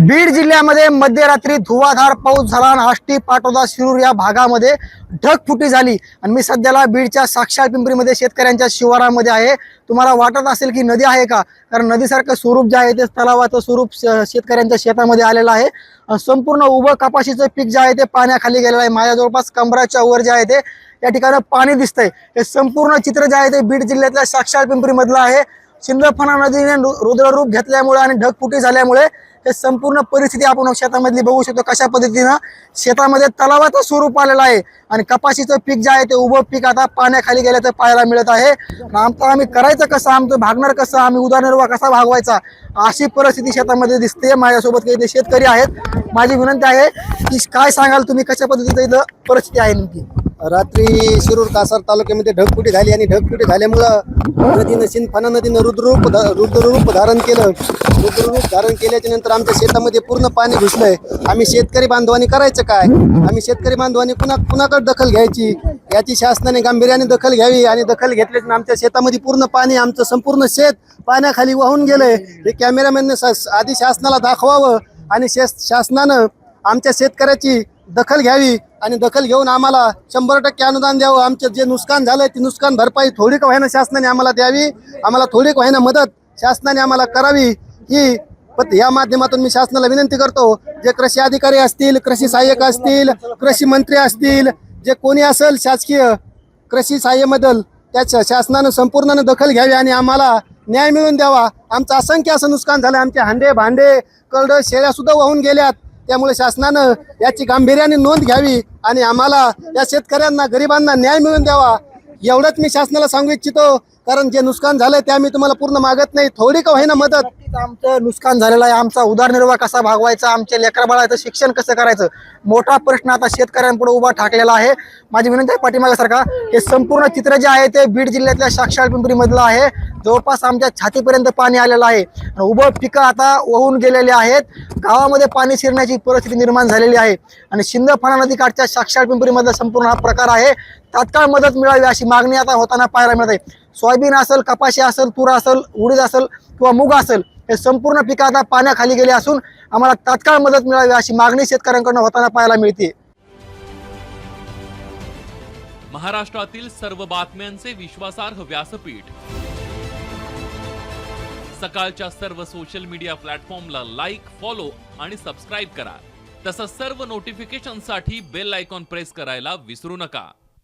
बीड जिल्ह्यामध्ये मध्यरात्री धुवाधार पाऊस झाला आणि आष्टी पाटोदा शिरूर या भागामध्ये ढगफुटी झाली. आणि मी सध्याला बीडच्या साक्षात पिंपरीमध्ये शेतकऱ्यांच्या शिवारामध्ये आहे. तुम्हाला वाटत असेल की नदी आहे का? कारण नदीसारखं स्वरूप जे आहे ते तलावाचं स्वरूप श- शेतकऱ्यांच्या शेतामध्ये आलेलं आहे. संपूर्ण उभं कपाशीचं पीक जे आहे ते पाण्याखाली गेलेलं आहे. माझ्या जवळपास कमराच्या वर जे आहे ते या ठिकाणी पाणी दिसतंय. हे संपूर्ण चित्र जे आहे ते बीड जिल्ह्यातल्या साक्षात पिंपरीमधलं आहे. सिंदफणा नदीने रु- रुद्ररूप घेतल्यामुळे आणि ढगफुटी झाल्यामुळे हे संपूर्ण परिस्थिती आपण शेतामधली बघू शकतो. कशा पद्धतीनं शेतामध्ये तलावाचं स्वरूप आलेलं आहे आणि कपाशीचं पीक जे आहे ते उभं पीक आता पाण्याखाली गेल्याचं पाहायला मिळत आहे. आमचं आम्ही करायचं कसं? आमचं भागणार कसं? आम्ही उदारनिर्वाह कसा भागवायचा? अशी परिस्थिती शेतामध्ये दिसते. माझ्यासोबत काही ते शेतकरी आहेत. माझी विनंती आहे की काय सांगाल तुम्ही? कशा पद्धतीचं इथं परिस्थिती आहे नेमकी? रात्री शिरूर कासार तालुक्यामध्ये ढगफुटी झाली आणि ढगफुटी झाल्यामुळं नदीनं सिंदफाना नदीनं रुद्ररूप धा- रुद्ररूप धारण केलं. रुद्ररूप धारण केल्याच्यानंतर आमच्या शेतामध्ये पूर्ण पाणी घुसलंय. आम्ही शेतकरी बांधवांनी करायचं काय? आम्ही शेतकरी बांधवांनी कुणा कुणाकडे दखल घ्यायची? याची शासनाने गांभीर्याने दखल घ्यावी आणि दखल घेतल्याच्या आमच्या शेतामध्ये पूर्ण पाणी आमचं संपूर्ण शेत पाण्याखाली वाहून गेलंय. हे कॅमेरामॅनने आधी शासनाला दाखवावं आणि शेस- शासनानं आमच्या शेतकऱ्याची दखल घ्यावी आणि दखल घेऊन आम्हाला शंभर टक्के अनुदान द्यावं. आमचं जे नुकसान झालंय ती नुकसान भरपाई थोडी का व्हायना शासनाने आम्हाला द्यावी. आम्हाला थोडी का व्हायना मदत शासनाने आम्हाला करावी. ही पण या माध्यमातून मी शासनाला विनंती करतो जे कृषी अधिकारी असतील कृषी सहाय्यक असतील कृषी मंत्री असतील जे कोणी असेल शासकीय कृषी सहाय्यबद्दल त्या शासनानं संपूर्ण दखल घ्यावी आणि आम्हाला न्याय मिळवून द्यावा. आमचं असंख्य असं नुकसान झालं आमचे हांडे भांडे करडं शेळ्यासुद्धा वाहून गेल्यात. त्यामुळे शासनानं याची गांभीर्याने नोंद घ्यावी आणि आम्हाला या शेतकऱ्यांना गरिबांना न्याय मिळवून द्यावा. एवढंच मी शासनाला सांगू इच्छितो. कारण जे नुकसान झालंय ते आम्ही तुम्हाला पूर्ण मागत नाही. थोडी का होईना मदत. आमचं नुकसान झालेलं आहे. आमचा उदरनिर्वाह कसा भागवायचा आमच्या लेकरा बाळाचं शिक्षण कसं करायचं? मोठा प्रश्न आता शेतकऱ्यांपुढे उभा ठाकलेला आहे. माझी विनंती आहे पाठीमागासारखा हे संपूर्ण चित्र जे आहे ते बीड जिल्ह्यातल्या साक्षात पिंपरीमधलं आहे. जवळपास आमच्या छातीपर्यंत पाणी आलेलं आहे. उभं पिकं आता वाहून गेलेले आहेत. गावामध्ये पाणी शिरण्याची परिस्थिती निर्माण झालेली आहे. आणि शिंदफणा नदीकाठच्या साक्षात पिंपरी मधला संपूर्ण हा प्रकार आहे. तात्काळ मदत मिळावी अशी मागणी आता होताना पाहायला मिळत आहे. सोयाबीन असेल कपाशी असेल तूर असेल उडीद असेल किंवा मूग असेल हे संपूर्ण पिकं आता पाण्याखाली गेले असून आम्हाला तात्काळ मदत मिळावी अशी मागणी शेतकऱ्यांकडून होताना पाहायला मिळते. महाराष्ट्रातील सर्व बातम्यांचे विश्वासार्ह व्यासपीठ. सकाळच्या सर्व सोशल मीडिया प्लॅटफॉर्मला लाईक फॉलो आणि सबस्क्राईब करा. तसंच सर्व नोटिफिकेशनसाठी बेल आयकॉन प्रेस करायला विसरू नका.